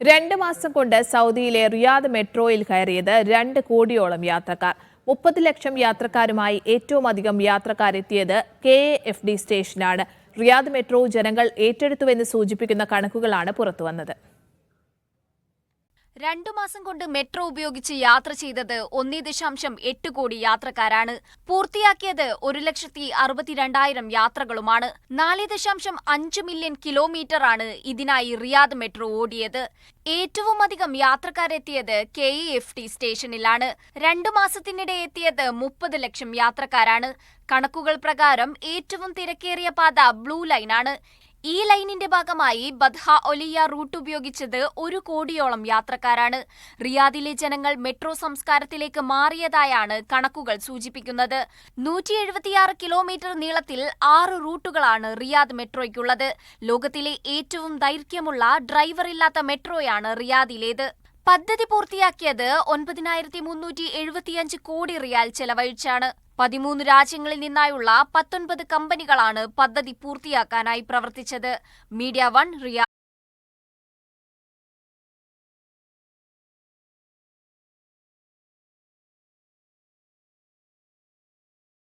രണ്ട് മാസം കൊണ്ട് സൗദിയിലെ റിയാദ് മെട്രോയിൽ കയറിയത് രണ്ട് കോടിയോളം യാത്രക്കാർ. മുപ്പത് ലക്ഷം യാത്രക്കാരുമായി ഏറ്റവും അധികം യാത്രക്കാരെത്തിയത് കെ എഫ് ഡി സ്റ്റേഷനാണ്. റിയാദ് മെട്രോ ജനങ്ങൾ ഏറ്റെടുത്തുവെന്ന് സൂചിപ്പിക്കുന്ന കണക്കുകളാണ് പുറത്തുവന്നത്. രണ്ടു മാസം കൊണ്ട് മെട്രോ ഉപയോഗിച്ച് യാത്ര ചെയ്തത് ഒന്നേ ദശാംശം എട്ട് കോടി യാത്രക്കാരാണ്. പൂർത്തിയാക്കിയത് ഒരു ലക്ഷത്തി അറുപത്തിരണ്ടായിരം യാത്രകളുമാണ്. നാല് ദശാംശം അഞ്ച് മില്യൺ കിലോമീറ്ററാണ് ഇതിനായി റിയാദ് മെട്രോ ഓടിയത്. ഏറ്റവും അധികം യാത്രക്കാരെത്തിയത് കെ ഇ എഫ് ടി സ്റ്റേഷനിലാണ്. രണ്ടു മാസത്തിനിടെ എത്തിയത് മുപ്പത് ലക്ഷം യാത്രക്കാരാണ്. കണക്കുകൾ പ്രകാരം ഏറ്റവും തിരക്കേറിയ പാത ബ്ലൂ ലൈനാണ്. ഈ ലൈനിന്റെ ഭാഗമായി ബദ്ഹ ഒലിയ റൂട്ട് ഉപയോഗിച്ചത് ഒരു കോടിയോളം യാത്രക്കാരാണ്. റിയാദിലെ ജനങ്ങൾ മെട്രോ സംസ്കാരത്തിലേക്ക് മാറിയതായാണ് കണക്കുകൾ സൂചിപ്പിക്കുന്നത്. നൂറ്റി എഴുപത്തിയാറ് കിലോമീറ്റർ നീളത്തിൽ ആറ് റൂട്ടുകളാണ് റിയാദ് മെട്രോയ്ക്കുള്ളത്. ലോകത്തിലെ ഏറ്റവും ദൈർഘ്യമുള്ള ഡ്രൈവർ ഇല്ലാത്ത മെട്രോയാണ് റിയാദിലേത്. പദ്ധതി പൂർത്തിയാക്കിയത് ഒൻപതിനായിരത്തി മുന്നൂറ്റി എഴുപത്തിയഞ്ച് കോടി റിയാൽ ചെലവഴിച്ചാണ്. പതിമൂന്ന് രാജ്യങ്ങളിൽ നിന്നായുള്ള പത്തൊൻപത് കമ്പനികളാണ് പദ്ധതി പൂർത്തിയാക്കാനായി പ്രവർത്തിച്ചത്. Media one Riyadh